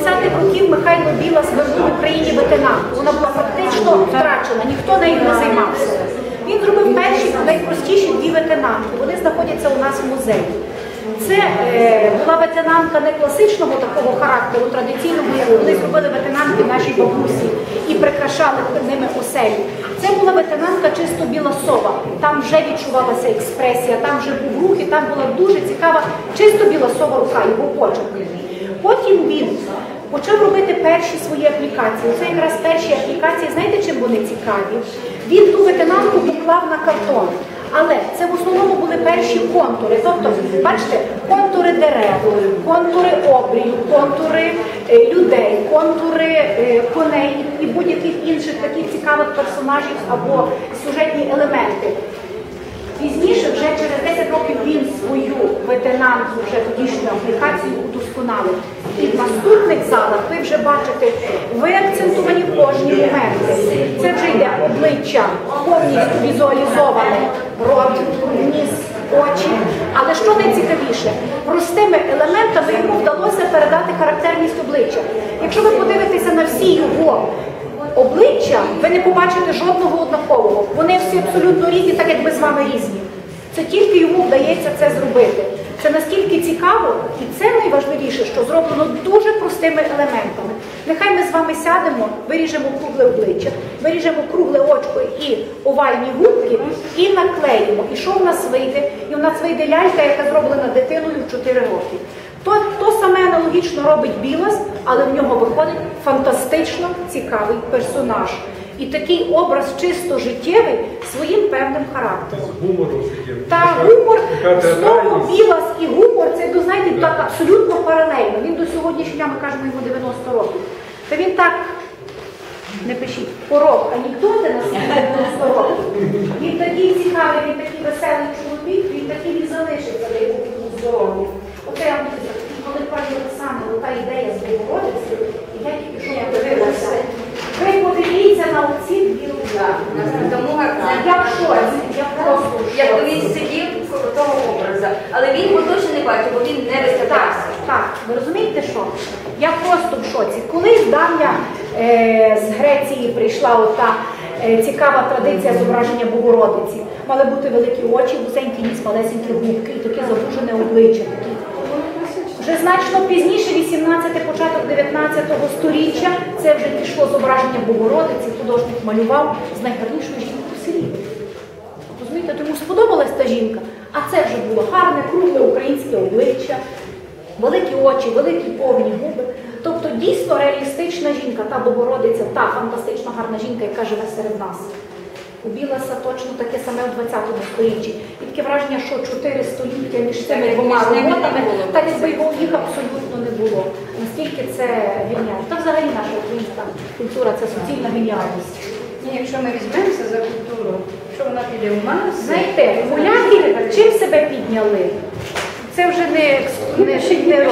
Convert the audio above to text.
60-х років Михайло Біла звернув Україні ветенанку. Вона була фактично втрачена, ніхто нею не займався. Він зробив перші найпростіші дві ветенанки. Вони знаходяться у нас в музеї. Це е, була ветенанка не класичного такого характеру, традиційного, як колись робили ветенанки наші бабусі і прикрашали ними оселі. Це була ветенанка чисто біла сова. Там вже відчувалася експресія, там вже був рух, і там була дуже цікава, чисто біла сова рука, його почерк. Потім він почав робити перші свої аплікації. Це якраз перші аплікації, знаєте, чим вони цікаві? Він ту ветенанку поклав на картон. Але це в основному були перші контури. Тобто, бачите, контури дерев, контури обрію, контури е, людей, контури е, коней і будь-яких інших таких цікавих персонажів або сюжетні елементи. Пізніше, вже через 10 років, він свою ветенанську вже тодішню аплікацію удосконалив. І в наступних залах ви вже бачите виакцентовані кожні моменти. Це вже йде обличчя повністю візуалізоване, рот, ніс, очі. Але що найцікавіше, простими елементами йому вдалося передати характерність обличчя. Якщо ви подивитеся на всі його обличчя, ви не побачите жодного однакового. Вони всі абсолютно різні, так як ми з вами різні. Це тільки йому вдається це зробити. Це настільки цікаво, і це найважливіше, що зроблено дуже простими елементами. Нехай ми з вами сядемо, виріжемо кругле обличчя, виріжемо кругле очко і овальні губки, і наклеїмо. І що в нас вийде? І в нас вийде лялька, яка зроблена дитиною в 4 роки. То, то саме аналогічно робить Білас, але в нього виходить фантастично цікавий персонаж. І такий образ чисто життєвий своїм певним характером. Гумором таким. Та гумор, слово. Білас і гумор, це ну, знаєте, так абсолютно паралельно. Він до сьогоднішнього ми кажемо йому 90 років. Та він так, не пишіть, порог, анекдоти на свої 90 років. Він такий цікавий, він такий веселий чоловік, він такий і залишиться, де йому був здоров'я. Оце я вам кажу, коли пані Оксана, та ідея з Богородиці, і я тільки що подивилася. Ви подивіться на оці дві руки. Тому гарно. Я в шоці, я просто в Як шоці. Він сидів того образу, але він його не бачив, бо він не Так, так, ви розумієте що? Я просто в шоці. Колись давня е, з Греції прийшла ота е, цікава традиція зображення Богородиці. Мали бути великі очі, вузенький ніс, малесенькі губки і таке забужене обличчя. Такі. Вже значно пізніше, 18 початок 19 століття, це вже пішло зображення Богородиці, художник малював з найгарнішою жінкою в селі. Розумієте, тому сподобалась та жінка, а це вже було гарне, кругле українське обличчя, великі очі, великі повні губи. Тобто дійсно реалістична жінка, та Богородиця, та фантастично гарна жінка, яка живе серед нас. У Біласа точно таке саме у 20 столітті. І таке враження, що чотири століття між цими двома роботами, так якби його їх абсолютно не було. Наскільки це геніально. Та взагалі наша українська культура це суцільна геніальність. Ні, якщо ми візьмемося за культуру, що вона піде в маси, Знаєте, поляки чим себе підняли? Це вже не, не, не